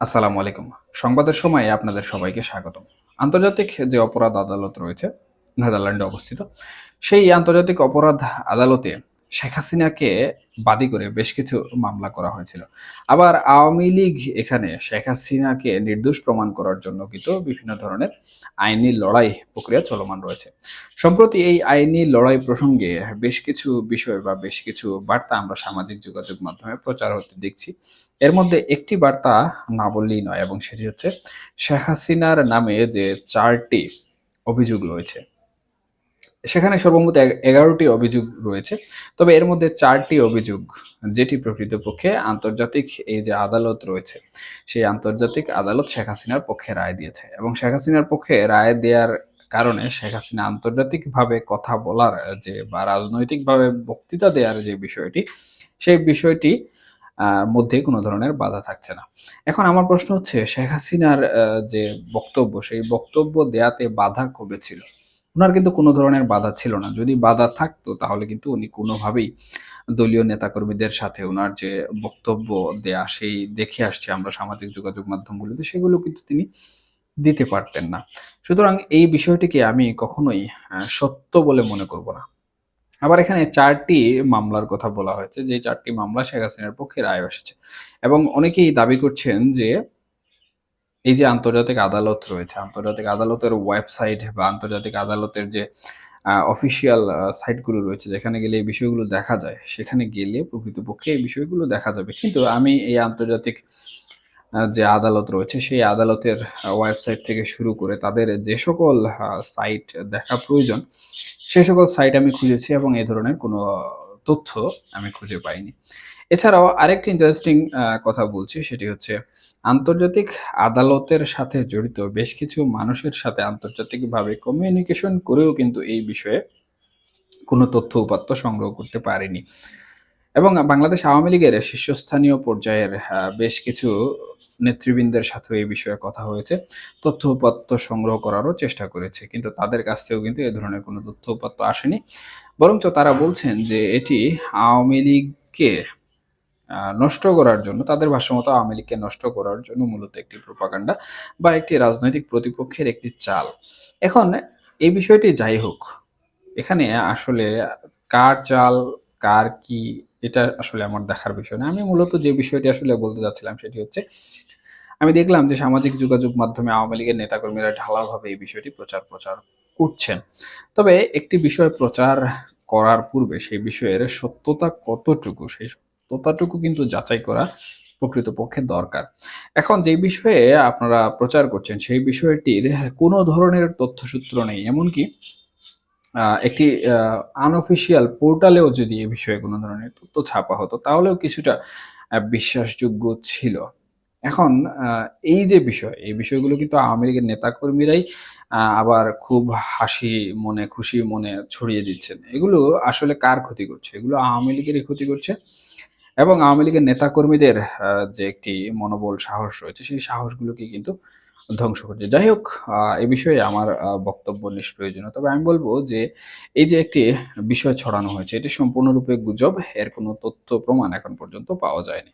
আসসালামু আলাইকুম। সংবাদের সময় আপনাদের সবাইকে স্বাগতম। আন্তর্জাতিক যে অপরাধ আদালত রয়েছে, নেদারল্যান্ডে অবস্থিত, সেই আন্তর্জাতিক অপরাধ আদালতে শেখ হাসিনাকে বাদী করে বেশ কিছু মামলা করা হয়েছিল। আবার আওয়ামী লীগ এখানে শেখ হাসিনাকে নির্দোষ প্রমাণ করার জন্য কিন্তু বিভিন্ন ধরনের আইনি লড়াই প্রক্রিয়া চলমান রয়েছে। সম্প্রতি এই আইনি লড়াই প্রসঙ্গে বেশ কিছু বিষয় বা বেশ কিছু বার্তা আমরা সামাজিক যোগাযোগ মাধ্যমে প্রচার হতে দেখছি। এর মধ্যে একটি বার্তা না বললেই নয় এবং সেটি হচ্ছে, শেখ হাসিনার নামে যে চারটি অভিযোগ রয়েছে সেখানে সর্বমোট এগারোটি অভিযোগ রয়েছে। তবে এর মধ্যে চারটি অভিযোগ যেটি প্রকৃতপক্ষে আন্তর্জাতিক এই যে আদালত রয়েছে, সেই আন্তর্জাতিক আদালত শেখ হাসিনার পক্ষে রায় দিয়েছে এবং শেখ হাসিনার পক্ষে রায় দেওয়ার কারণে শেখ হাসিনা আন্তর্জাতিকভাবে কথা বলার যে বা রাজনৈতিকভাবে বক্তৃতা দেওয়ার যে বিষয়টি, সেই বিষয়টি মধ্যে কোনো ধরনের বাধা থাকছে না। এখন আমার প্রশ্ন হচ্ছে, শেখ হাসিনার যে বক্তব্য, সেই বক্তব্য দেয়াতে বাধা কবে ছিল? ওনার কিন্তু কোনো ধরনের বাধা ছিল না। যদি বাধা থাকতো, তাহলে কিন্তু উনি কোনোভাবেই দলীয় নেতাকর্মীদের সাথে ওনার যে বক্তব্য দেয়া, সেই দেখে আসছে আমরা সামাজিক যোগাযোগ মাধ্যমগুলোতে, সেগুলো কিন্তু তিনি দিতে পারতেন না। সুতরাং এই বিষয়টিকে আমি কখনোই সত্য বলে মনে করব না। আবার এখানে চারটি মামলার কথা বলা হয়েছে, যে চারটি মামলা শেখ হাসিনার পক্ষে রায় এসেছে এবং অনেকেই দাবি করছেন যে এই যে আন্তর্জাতিক আদালত রয়েছে, আন্তর্জাতিক আদালতের ওয়েবসাইট বা আন্তর্জাতিক আদালতের যে অফিসিয়াল সাইটগুলো রয়েছে, যেখানে গেলে এই বিষয়গুলো দেখা যায়, সেখানে গেলে প্রকৃতপক্ষে এই বিষয়গুলো দেখা যাবে। কিন্তু আমি এই আন্তর্জাতিক যে আদালত রয়েছে, সেই আদালতের ওয়েবসাইট থেকে শুরু করে তাদের যে সকল সাইট দেখা প্রয়োজন সেই সকল সাইট আমি খুঁজেছি এবং এই ধরনের কোনো তথ্য আমি খুঁজে পাইনি। এছাড়াও আরেকটি ইন্টারেস্টিং কথা বলছি, সেটি হচ্ছে আন্তর্জাতিক আদালতের সাথে জড়িত বেশ কিছু মানুষের সাথে আন্তর্জাতিকভাবে কমিউনিকেশন করেও কিন্তু এই বিষয়ে কোনো তথ্য উপাত্ত সংগ্রহ করতে পারেনি। এবং বাংলাদেশ আওয়ামী লীগের শীর্ষস্থানীয় পর্যায়ের বেশ কিছু নেতৃবৃন্দের সাথেও এই বিষয়ে কথা হয়েছে। তথ্য উপাত্ত সংগ্রহ করারও চেষ্টা করেছে, কিন্তু তাদের কাছ থেকেও কিন্তু এ ধরনের কোনো তথ্য উপাত্ত আসেনি। বরঞ্চ তারা বলছেন যে এটি আওয়ামী লীগকে নষ্ট করার জন্য, তাদের ভাষ্যমতো আওয়ামী লীগকে নষ্ট করার জন্য মূলত একটি প্রোপাগান্ডা বা একটি রাজনৈতিক প্রতিপক্ষের একটি চাল। এখন এই বিষয়টি যাই হোক, এখানে আসলে কার চাল, কার কি, এটা আসলে আমার দেখার বিষয় না। আমি মূলত যে বিষয়টি আসলে বলতে যাচ্ছিলাম সেটি হচ্ছে আমি দেখলাম যে সামাজিক যোগাযোগ মাধ্যমে আওয়ামী লীগের নেতাকর্মীরা ঢালাওভাবে এই বিষয়টি প্রচার প্রচার করছেন। তবে একটি বিষয় প্রচার করার পূর্বে সেই বিষয়ের সত্যতা কতটুকু, সেই সত্যতাটুকু কিন্তু যাচাই করা প্রকৃতপক্ষে দরকার। এখন যে বিষয়ে আপনারা প্রচার করছেন সেই বিষয়টির কোনো ধরনের তথ্যসূত্র নেই। এমনকি একটি আনঅফিসিয়াল পোর্টালেও যদি এই বিষয়ে কোনো ধরনের তথ্য ছাপা হতো, তাহলেও কিছুটা বিশ্বাসযোগ্য ছিল। এখন এই যে বিষয়, এই বিষয়গুলো কিন্তু আওয়ামী লীগের নেতাকর্মীরাই আবার খুব হাসি মনে, খুশি মনে ছড়িয়ে দিচ্ছেন। এগুলো আসলে কার ক্ষতি করছে? এগুলো আওয়ামী লীগেরই ক্ষতি করছে। এবং আওয়ামী লীগের নেতাকর্মীদের যে একটি মনোবল সাহস রয়েছে, সেই সাহসগুলোকে কিন্তু ধ্বংস করছে। যাই হোক এ বিষয়ে আমার বক্তব্য নিষ্প্রয়োজনীয়। তবে আমি বলব যে, এই যে একটি বিষয় ছড়ানো হয়েছে, এটি সম্পূর্ণরূপে গুজব। এর কোনো তথ্য, প্রমাণ এখন পর্যন্ত পাওয়া যায়নি।